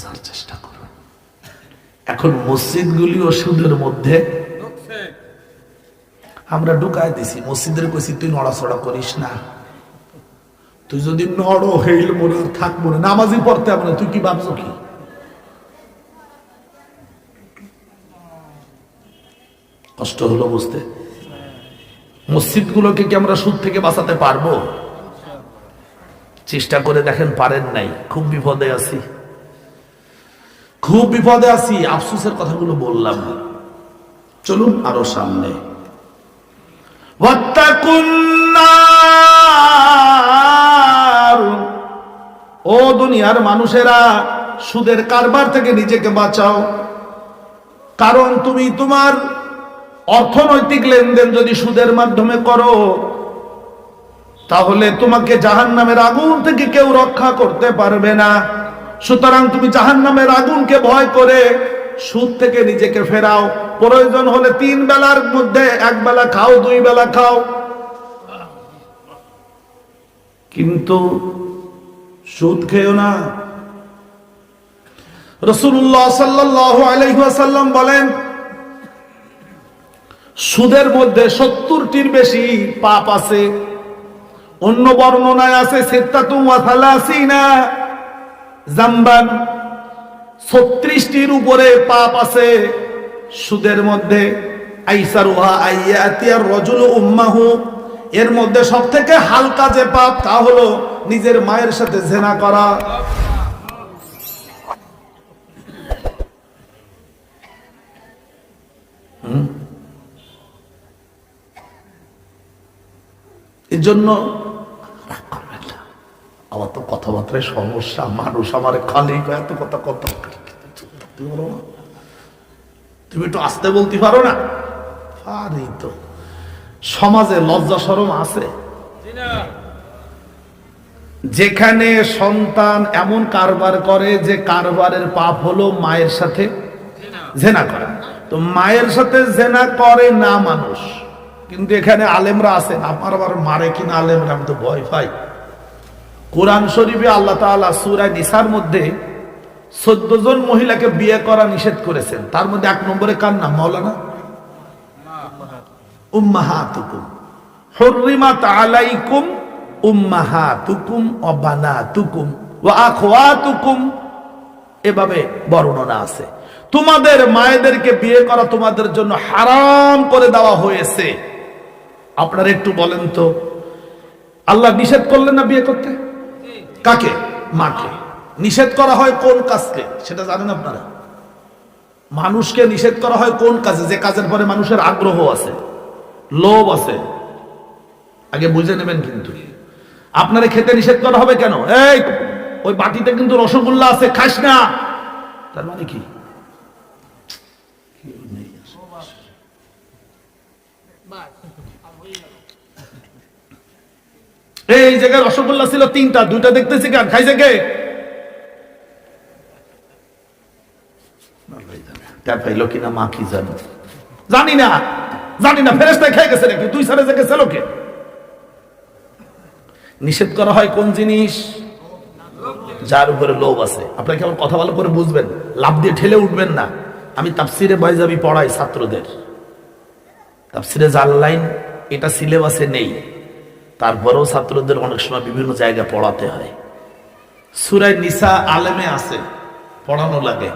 বোঝার চেষ্টা করুন। এখন মসজিদগুলি ওষুধের মধ্যে আমরা ঢুকাই দিছি। মসজিদের কইছি, তুই নড়াচড়া করিস না। তুই যদি নড়, হেইল মনে আর থাকব না নামাজি পড়তে হবে তুই কি ভাবছ কি? কষ্ট হলো বুঝতে। মসজিদগুলোকে কি আমরা সুদ থেকে বাঁচাতে পারব? চেষ্টা করে দেখেন, পারেন নাই। খুব বিপদে আছি। খুব বিপদে আছি, আফসোসের কথাগুলো বললাম চলুন আরও সামনে। ও দুনিয়ার মানুষেরা, সুদের কারবার থেকে নিজেকে বাঁচাও। কারণ তুমি তোমার অর্থনৈতিক লেনদেন যদি সুদের মাধ্যমে করো, তাহলে তোমাকে জাহান নামের আগুন থেকে কেউ রক্ষা করতে পারবে না। সুতরাং তুমি জাহান নামের আগুনকে ভয় করে সুদ থেকে নিজেকে ফেরাও। প্রয়োজন হলে তিন বেলার মধ্যে এক বেলা খাও, দুই বেলা খাও। কিন্তু সুদ খেও না। রসুল্লাহ সাল্লাহ আলহাসাল্লাম বলেন, সুদের মধ্যে সত্তরটির বেশি পাপ আছে। অন্য বর্ণনায় আছে সেত্তাতুম ওয়াসালাসিনা জাম্বান ছত্রিশটির উপরে পাপ আছে। সুদের মধ্যে আইসারুহা আইয়াতিয়ার রজুল উম্মাহু। এর মধ্যে সব থেকে হালকা যে পাপ, তা হলো নিজের মায়ের সাথে জেনা করা। এই জন্য। আমার তো কথাবার্তায় সমস্যা, মানুষ আমার খালি এত কথা কথা তুমি একটু আসতে বলতে পারো না? পারি তো। সমাজে লজ্জা সরম আছে। যেখানে সন্তান এমন কারবার করে যে কারবারের পাপ হলো মায়ের সাথে জেনা করা। তো মায়ের সাথে জেনা করে না মানুষ। কিন্তু এখানে আলেমরা আছেন আমার আবার মারে কিনা আলেমরা, আমি তো ভয় পাই। কোরআন শরীফে আল্লাহ তাআলা সূরা নিসার মধ্যে চোদ্দ জন মহিলাকে বিয়ে করা নিষেধ করেছেন। তার মধ্যে এক নম্বরে কার নাম? মাওলানা? উম্মাহাতুকুম। হুররিমাত আলাইকুম উম্মাহাতুকুম ওয়া বানাতুকুম ওয়া আখওয়াতুকুম। এভাবে বর্ণনা আছে। তোমাদের মায়েদেরকে বিয়ে করা তোমাদের জন্য হারাম করে দেওয়া হয়েছে। আপনারা একটু বলেন তো, আল্লাহ নিষেধ করলেন না বিয়ে করতে? কাকে? মাকে। নিষেধ করা হয় কোন কাজকে? সেটা জানেন আপনারা? মানুষকে নিষেধ করা হয় কোন কাজে? যে কাজের পরে মানুষের আগ্রহ আছে, লোভ আছে। আগে বুঝে নেবেন কিন্তু। আপনারে খেতে নিষেধ করা হবে কেন? এই, ওই বাটিতে কিন্তু রসগোল্লা আছে, খাস না। তার মানে কি? এই জায়গায় রসগোল্লা ছিল তিনটা দুইটা দেখতেছি কেন? খাইছে কে? পাইলো কিনা মা কি জানো? জানি না জানি না ফেরেস্তায় খেয়ে গেছে নাকি? তুই সারে জায়গায় লোকে নিষেধ করা হয় কোন জিনিস? যার উপরে লোভ আছে। আপনাকে আমার কথা ভালো করে বুঝবেন? লাভ দিয়ে ঠেলে উঠবেন না। আমি তাফসিরে বাইজাবি পড়াই ছাত্রদের। তাফসিরে জাল লাইন এটা সিলেবাসে নেই। তারপরেও ছাত্রদের অনেক সময় বিভিন্ন জায়গায় পড়াতে হয়। সুরাই নিসা আলেমে আছে, পড়ানো লাগে।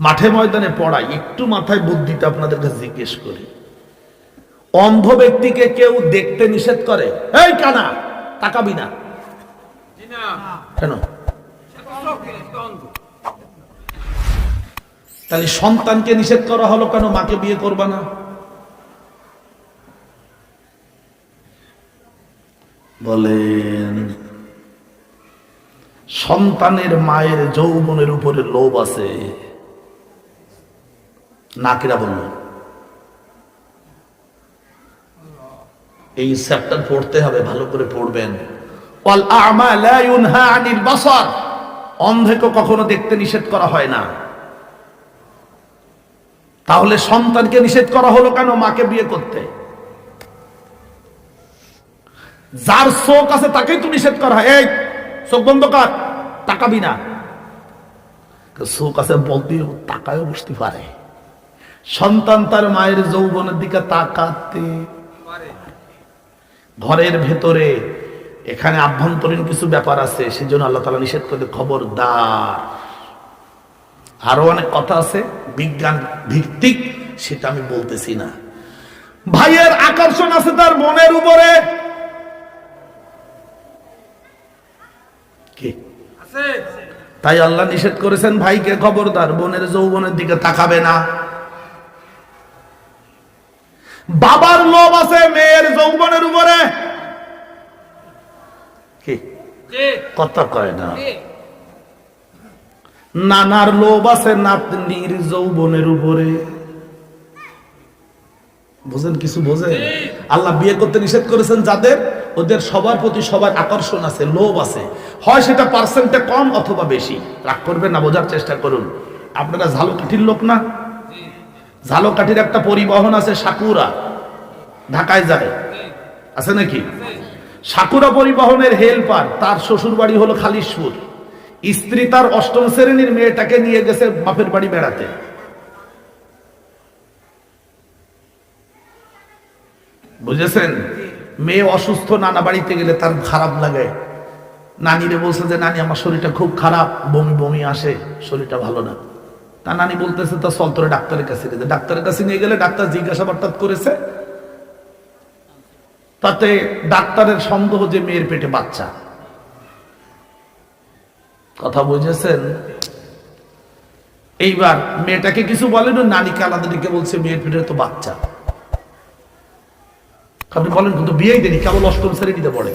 মাঠে ময়দানে পড়াই একটু মাথায় বুদ্ধিটা আপনাদের কাছে জিজ্ঞেস করি। অন্ধ ব্যক্তিকে কেউ দেখতে নিষেধ করে? এই কানা, তাকাবি না। কেন? তাহলে সন্তানকে নিষেধ করা হলো কেন? মাকে বিয়ে করবা না? বলেন, সন্তানের মায়ের যৌবনের উপরে লোভ আছে। নাকিরা বলল, এই চ্যাপ্টার পড়তে হবে, ভালো করে পড়বেন। অন্ধকে কখনো দেখতে নিষেধ করা হয় না। তাহলে সন্তানকে নিষেধ করা হলো কেন মাকে বিয়ে করতে? যার চোখ আছে তাকেই তো নিষেধ করা হয়। এই, চোখ বন্ধ কর, তাকাবি না। সুখ আছে বলতে তাকায়ও বসতে পারে। সন্তান তার মায়ের যৌবনের দিকে তাকাতে ঘরের ভেতরে এখানে আভ্যন্তরীণ কিছু ব্যাপার আছে, সেজন্য আল্লাহ তালা নিষেধ করে খবরদার। আরও অনেক কথা আছে, বিজ্ঞান ভিত্তিক, সেটা আমি বলতেছি না। ভাইয়ের আকর্ষণ আছে তার মনের উপরে। কি? তাই আল্লাহ নিষেধ করেছেন ভাইকে খবরদার বোনের যৌবনের দিকে তাকাবে না। বাবার লোভ আছে মেয়ের যৌবনের উপরে। কথা কয় না। নানার লোভ আছে নাতনির যৌবনের উপরে। বোঝেন কিছু বোঝেন? আল্লাহ বিয়ে করতে নিষেধ করেছেন যাদের? ওদের সবার প্রতি সবার আকর্ষণ আছে, লোভ আছে। হয় সেটা পার্সেন্টে কম অথবা বেশি। রাগ করবেন না, বোঝার চেষ্টা করুন। আপনারা ঝালকাঠির লোক না? ঝালকাঠির একটা পরিবহন আছে সাকুরা। ঢাকায় যায়। আছে নাকি? সাকুরা পরিবহনের হেল্পার তার শ্বশুর বাড়ি হলো খালিশপুর। স্ত্রী তার অষ্টম শ্রেণির মেয়েটাকে নিয়ে গেছে বাপের বাড়ি বেড়াতে। বুঝেছেন? মেয়ে অসুস্থ, নানা বাড়িতে গেলে তার খারাপ লাগে। নানিরে বলছে যে, নানি, আমার শরীরটা খুব খারাপ, বমি বমি আসে, শরীরটা ভালো না। তা নানি বলতেছে, তা চল তোরে ডাক্তারের কাছে যা। ডাক্তারের কাছে নিয়ে গেলে ডাক্তার জিজ্ঞাসাবাদ করেছে। তাতে ডাক্তারের সন্দেহ যে মেয়ের পেটে বাচ্চা। কথা বুঝেছেন? এইবার মেয়েটাকে কিছু বলেন নানিকে আলাদা দিকে বলছে, মেয়ের পেটে তো বাচ্চা। আপনি বলেন, কিন্তু বিয়েই দেনি কেবল অষ্টম শ্রেণীতে পড়ে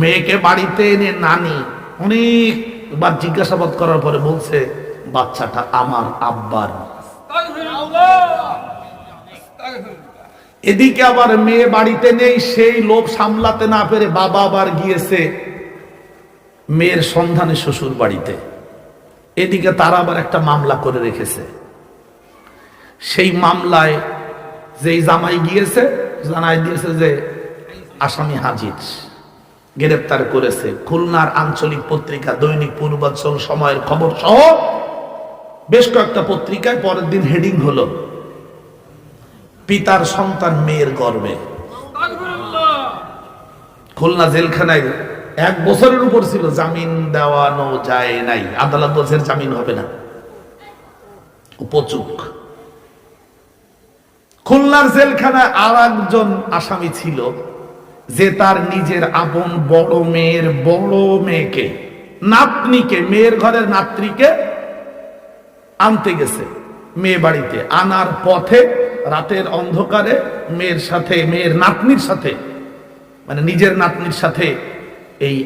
মেয়েকে বাড়িতে এনে নানি অনেকবার জিজ্ঞাসাবাদ করার পরে বলছে, বাচ্চাটা আমার আব্বার। এদিকে আবার মেয়ে বাড়িতে নেই, সেই লোভ সামলাতে না পেরে বাবা আবার গিয়েছে মেয়ের সন্ধানে শ্বশুর বাড়িতে এদিকে তারা আবার একটা মামলা করে রেখেছে। সেই মামলায় যেই জামাই গিয়েছে জানাই দিয়েছে যে আসামি হাজির, গ্রেপ্তার করেছে। খুলনার আঞ্চলিক পত্রিকা, দৈনিক পূর্বাঞ্চল, সময়ের খবর সহ বেশ কয়েকটা পত্রিকায় পরের দিন হেডিং হলো, পিতার সন্তান মেয়ের গর্বে। খুলনা জেলখানায় এক বছরের উপর ছিল, জামিন দেওয়ানো যায় নাই। আদালত বলছে জামিন হবে না। উপচুক খুলনার জেলখানায় আর একজন আসামি ছিল, যে তার নিজের আপন বড় মেয়ের বড় মেয়েকে, নাতনিকে, মেয়ের ঘরের নাতনিকে আনতে গেছে মেয়ে বাড়িতে। আনার পথে রাতের অন্ধকারে মেয়ের সাথে, মেয়ের নাতনির সাথে মানে নিজের নাতনির সাথে এই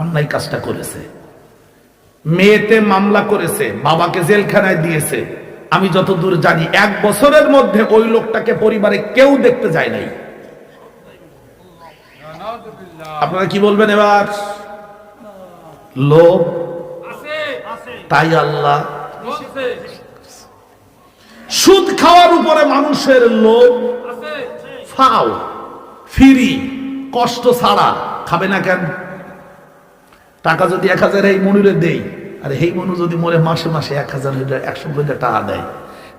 অন্যায় কাজটা করেছে। মেয়েতে মামলা করেছে, বাবাকে জেলখানায় দিয়েছে। আমি যতদূর জানি, এক বছরের মধ্যে ওই লোকটাকে পরিবারে কেউ দেখতে যায় নাই। আপনারা কি বলবেন এবার? লোভ? তাই আল্লাহ সুদ খাওয়ার উপরে মানুষের লোভ? ফাও, ফিরি, কষ্ট ছাড়া খাবে না কেন? টাকা যদি এক হাজার এই মনুরে দেই আর এই মনু যদি মরে মাসে মাসে এক হাজার হইলে একশো করে টাকা দেয়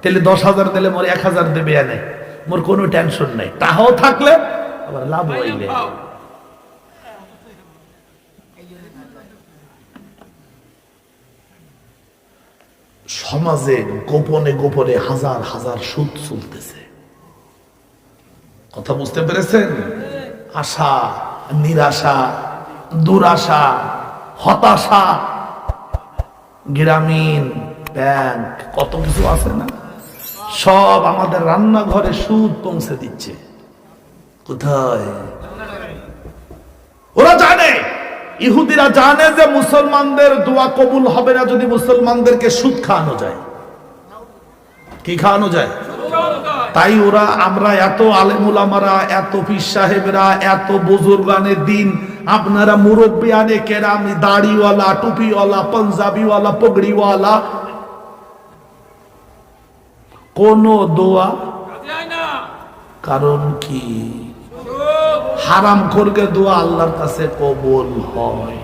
তাহলে দশ হাজার দিলে মরে এক হাজার দেবে এনে। মোর কোনো টেনশন নেই। টাকাও থাকলে আবার লাভ হইলে। সমাজে গোপনে গোপনে হাজার হাজার সুদ চলতেছে। কথা বুঝতে পেরেছেন? আশা নিরাশা দুরাশা হতাশা গ্রামীণ ব্যাংক, কত কিছু আছে না? সব আমাদের রান্নাঘরে সুদ পৌঁছে দিচ্ছে। কোথায়? ওরা জানে, ইহুদিরা জানে যে মুসলমানদের দোয়া কবুল হবে না যদি মুসলমানদেরকে সুদ খাওয়ানো যায়। কি খাওয়ানো যায়? তাই ওরা, আমরা এত আলেমুল আলেমুলামারা এত পীর সাহেবরা, এত বুজুর্গানের দিন আপনারা মুরব্বী আনে কেরাম দাড়িওয়ালা টুপিওয়ালা পাঞ্জাবিওয়ালা পগড়িওয়ালা কোন দোয়া কারণ কি হারাম করকে দোয়া আল্লাহর কাছে কবুল হয়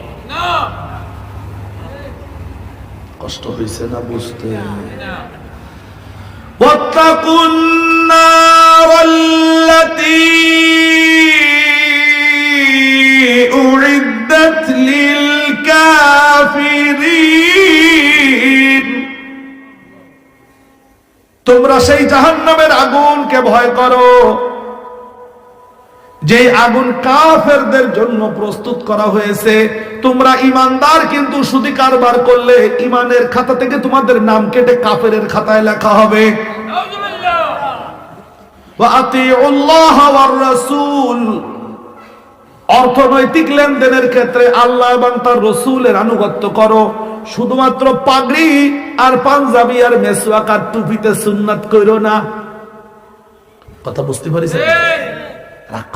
কষ্ট হয়েছে না বুঝতে واتقوا النار التي সেই জাহান নামের আগুনকে ভয় করো। যে আগুন কাফেরদের জন্য প্রস্তুত করা হয়েছে তোমরা ইমানদার কিন্তু সুদি কারবার করলে ইমানের খাতা থেকে তোমাদের নাম কেটে কাফের খাতায় লেখা হবে। আল্লাহ অর্থনৈতিক লেনদেনের ক্ষেত্রে আল্লাহ এবং তার রসুলের আনুগত্য করো। শুধুমাত্র পাগড়ি আর পাঞ্জাবি আর মেসওয়াক আর টুপিতে সুন্নাত করো না। কথা বুঝতে পারিস? রাগ